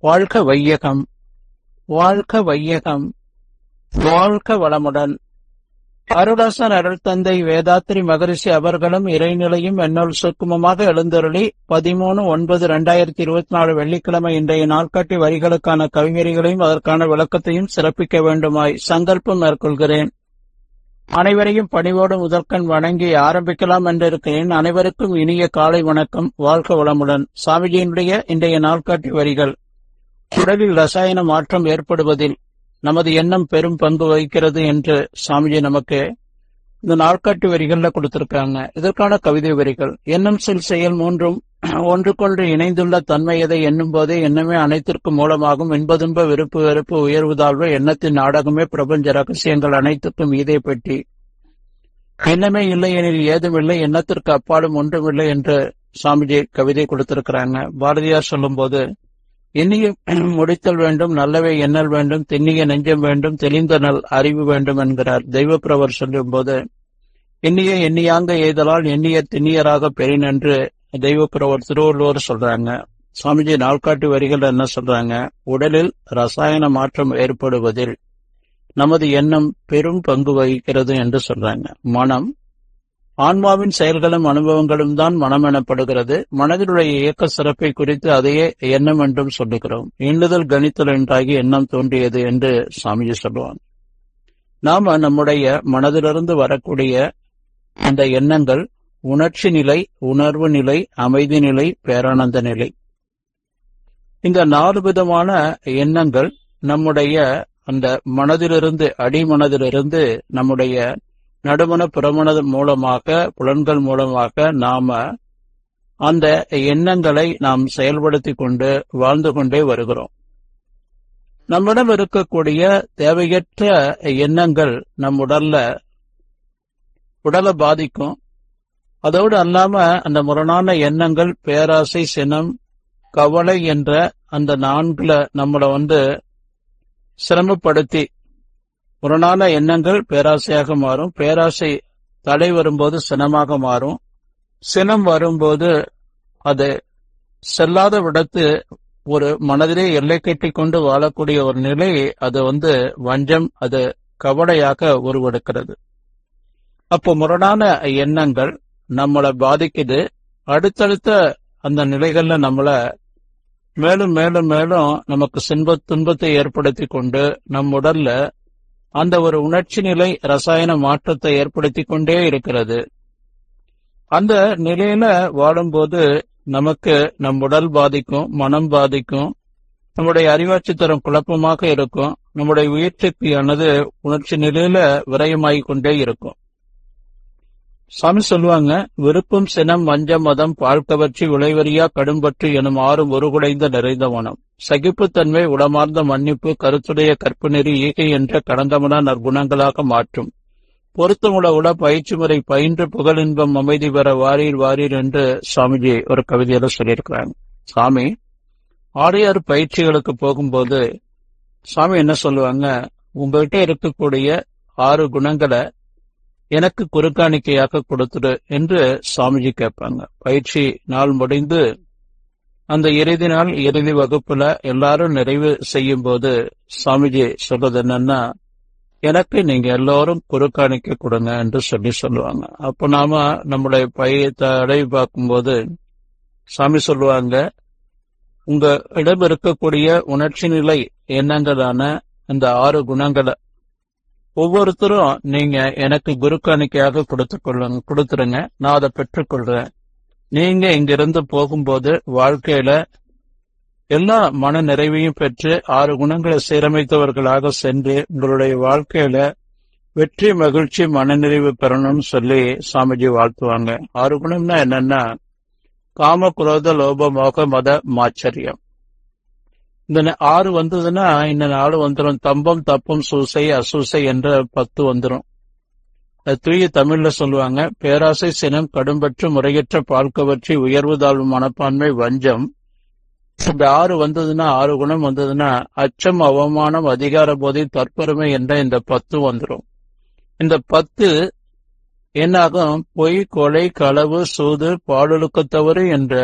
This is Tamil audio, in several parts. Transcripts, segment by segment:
வாழ்க வையகம் வாழ்க வையகம் வாழ்க வளமுடன். அருளாசன் அருள் தந்தை வேதாத்திரி மகரிஷி அவர்களும் இறைநிலையும் என்னுள் சுக்குமமாக எழுந்தருளி பதிமூணு ஒன்பது இரண்டாயிரத்தி இருபத்தி நாலு வெள்ளிக்கிழமை இன்றைய நாட்காட்டி வரிகளுக்கான கவிஞர்களையும் அதற்கான விளக்கத்தையும் சிறப்பிக்க வேண்டுமாய் சங்கல்பம் மேற்கொள்கிறேன். அனைவரையும் பணிவோடு முதற்கண் வணங்கி ஆரம்பிக்கலாம் என்றிருக்கிறேன். அனைவருக்கும் இனிய காலை வணக்கம். வாழ்க வளமுடன். சாமிஜியினுடைய இன்றைய நாட்காட்டி வரிகள். உடலில் ரசாயன மாற்றம் ஏற்படுவதில் நமது எண்ணம் பெரும் பங்கு வகிக்கிறது என்று சாமிஜி நமக்கு இந்த நாட்காட்டி வரிகள்ல கொடுத்திருக்காங்க. இதற்கான கவிதை வரிகள். எண்ணம் சொல் செயல் மூன்றும் ஒன்றுக்கொன்று இணைந்துள்ள தன்மை எதை எண்ணும் போதே எண்ணமே அனைத்திற்கும் மூலமாகும். என்பதுன்ப விருப்பு வெறுப்பு உயர்வு தாழ்வு எண்ணத்தின் நாடகமே பிரபஞ்ச ரகசியங்கள் அனைத்துக்கும் இதே பெட்டி. எண்ணமே இல்லை எனில் ஏதுமில்லை எண்ணத்திற்கு அப்பாலும் ஒன்றுமில்லை என்று சாமிஜி கவிதை கொடுத்திருக்கிறாங்க. பாரதியார் சொல்லும்போது எண்ணிய முடித்தல் வேண்டும் நல்லவை எண்ணல் வேண்டும் தென்னிய நெஞ்சம் வேண்டும் தெளிந்த நல் அறிவு வேண்டும் என்கிறார் தெய்வப்பிரவர் சொல்லும்போது எண்ணிய எண்ணியாங்க எய்தலால் எண்ணிய திண்ணியராக பெறின் என்று தெய்வப்பிரவர் திருவள்ளுவர் சொல்றாங்க. சுவாமிஜி நாள்காட்டு வரிகள் என்ன சொல்றாங்க? உடலில் ரசாயன மாற்றம் ஏற்படுவதில் நமது எண்ணம் பெரும் பங்கு வகிக்கிறது என்று சொல்றாங்க. மனம் ஆன்மாவின் செயல்களும் அனுபவங்களும் தான் மனம் எனப்படுகிறது மனதினுடைய இயக்க சிறப்பை குறித்து அதையே எண்ணம் என்றும் சொல்லுகிறோம். எண்ணுதல் கணித்தல் என்றாகி எண்ணம் தோன்றியது என்று சாமிஜி சொல்லுவாங்க நாம நம்முடைய மனதிலிருந்து வரக்கூடிய அந்த எண்ணங்கள் உணர்ச்சி நிலை உணர்வு நிலை அமைதி நிலை பேரானந்த நிலை. இந்த நாலு விதமான எண்ணங்கள் நம்முடைய அந்த மனதிலிருந்து அடிமனதிலிருந்து நம்முடைய நடுமண புறமனது மூலமாக புலன்கள் மூலமாக நாம அந்த எண்ணங்களை நாம் செயல்படுத்தி கொண்டு வாழ்ந்து கொண்டே வருகிறோம். நம்மிடம் இருக்கக்கூடிய தேவையற்ற எண்ணங்கள் நம் உடல்ல உடலை பாதிக்கும். அதோடு அல்லாம அந்த முரணான எண்ணங்கள் பேராசை சினம் கவலை என்ற அந்த நான்குல நம்மளை வந்து சிரமப்படுத்தி முரணான எண்ணங்கள் பேராசையாக மாறும். பேராசை தடை வரும்போது சினமாக மாறும். சினம் வரும்போது அது செல்லாத விடத்து ஒரு மனதிலே எல்லை கட்டி கொண்டு வாழக்கூடிய ஒரு நிலை அது வந்து வஞ்சம் அது கவலையாக உருவெடுக்கிறது. அப்போ முரணான எண்ணங்கள் நம்மளை பாதிக்குது. அடுத்தடுத்த அந்த நிலைகள்ல நம்மள மேலும் மேலும் மேலும் நமக்கு சின்ப துன்பத்தை ஏற்படுத்தி கொண்டு நம் உடல்ல அந்த ஒரு உணர்ச்சி நிலை ரசாயன மாற்றத்தை ஏற்படுத்தி கொண்டே இருக்கிறது. அந்த நிலையில வாழும்போது நமக்கு நம் உடல் பாதிக்கும் மனம் பாதிக்கும் நம்முடைய அறிவாட்சி தரம் குழப்பமாக இருக்கும் நம்முடைய உயிர் சக்தியானது உணர்ச்சி நிலையில விரயமாகிக் கொண்டே இருக்கும். சாமி சொல்லுவாங்க விருப்பம் சினம் வஞ்ச மதம் பாழ்கவர்ச்சி விளைவரியா கடும்பற்று எனும் ஆறும் ஒருகுடைந்த நிறைந்த மனம். சகிப்புத்தன்மை உடமார்ந்த மன்னிப்பு கருத்துடைய கற்பநெறி ஈகை என்ற கடந்தமன நற்குணங்களாக மாற்றும். பொருத்தமுட உட பயிற்சி முறை பயின்று புகழின்பம் அமைதி பெற வாரீர் வாரீர் என்று சாமிஜி ஒரு கவிதையில சொல்லியிருக்கிறாங்க. சாமி ஆடையார் பயிற்சிகளுக்கு போகும்போது சாமி என்ன சொல்லுவாங்க உங்ககிட்ட இருக்கக்கூடிய ஆறு குணங்களை எனக்கு குறுக்காணிக்கையாக கொடுத்துடு என்று சாமிஜி கேட்பாங்க. பயிற்சி நாள் முடிந்து அந்த இறுதி நாள் இறுதி வகுப்புல எல்லாரும் நிறைவு செய்யும் போது சாமிஜி சொல்றது என்னன்னா எனக்கு நீங்க எல்லாரும் குறுக்காணிக்க கொடுங்க என்று சொல்லி சொல்லுவாங்க. அப்ப நாம நம்முடைய பையத்தை அடைவு பார்க்கும்போது சாமி சொல்லுவாங்க உங்க இடம் இருக்கக்கூடிய உணர்ச்சி நிலை எண்ணங்களான இந்த ஆறு குணங்களை ஒவ்வொருத்தரும் நீங்க எனக்கு குருக்காணிக்கையாக கொடுத்து கொள்ளுங்க கொடுத்துருங்க. நான் அதை பெற்றுக்கொள்றேன். நீங்க இங்கிருந்து போகும்போது வாழ்க்கையில எல்லா மன நிறைவையும் பெற்று ஆறு குணங்களை சீரமைத்தவர்களாக சென்று உங்களுடைய வாழ்க்கையில வெற்றி மகிழ்ச்சி மனநிறைவு பெறணும்னு சொல்லி சாமிஜி வாழ்த்துவாங்க. ஆறு குணம்னா என்னன்னா காம குரோத லோப மோக மத மாச்சரியம். இந்த ஆறு வந்ததுன்னா இந்த நாலு வந்துடும் தம்பம் தப்பம் சூசை அசூசை என்ற பத்து வந்துடும் தூய தமிழ்ல சொல்லுவாங்க பேராசை சினம் கடும்பற்று முறையற்ற பால்கவற்றி உயர்வு தாழ்வு மனப்பான்மை வஞ்சம். இந்த ஆறு வந்ததுன்னா ஆறு குணம் வந்ததுன்னா அச்சம் அவமானம் அதிகார போதை தற்பெருமை என்ற இந்த பத்து வந்துடும் இந்த பத்து என்னாகும்? பொய் கொலை களவு சூது பாடொழுக்கத்தவறு என்ற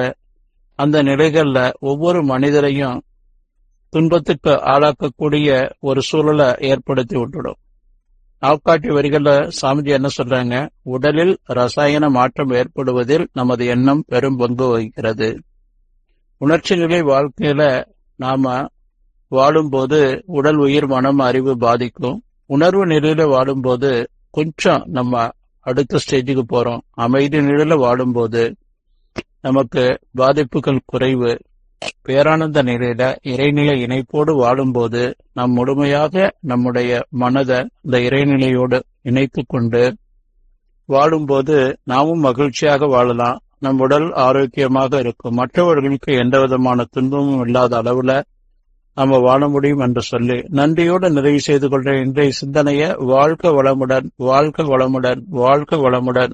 அந்த நிலைகள்ல ஒவ்வொரு மனிதரையும் துன்பத்துக்கு ஆளாக்கக்கூடிய ஒரு சூழலை ஏற்படுத்தி விட்டுடும். நாட்காட்டி வரிகள்ல சாமிஜி என்ன சொல்றாங்க? உடலில் ரசாயன மாற்றம் ஏற்படுவதில் நமது எண்ணம் பெரும் பங்கு வகிக்கிறது. உணர்ச்சி நிலை வாழ்க்கையில நாம வாழும்போது உடல் உயிர் மனம் அறிவு பாதிக்கும். உணர்வு நிலையில வாழும்போது கொஞ்சம் நம்ம அடுத்த ஸ்டேஜுக்கு போறோம். அமைதி நிலையில வாழும்போது நமக்கு பாதிப்புகள் குறைவு. பேரானந்த நிலையில இறைநிலை இணைப்போடு வாழும்போது நாம் முழுமையாக நம்முடைய மனதை இந்த இறைநிலையோடு இணைத்து கொண்டு வாழும்போது நாமும் மகிழ்ச்சியாக வாழலாம். நம் உடல் ஆரோக்கியமாக இருக்கும். மற்றவர்களுக்கு எந்த விதமான துன்பமும் இல்லாத அளவுல நம்ம வாழ முடியும் என்று சொல்லி நன்றியோடு நிறைவு செய்து கொள்ற இன்றைய சிந்தனைய வாழ்க்க வளமுடன் வாழ்க்க வளமுடன் வாழ்க்க வளமுடன்.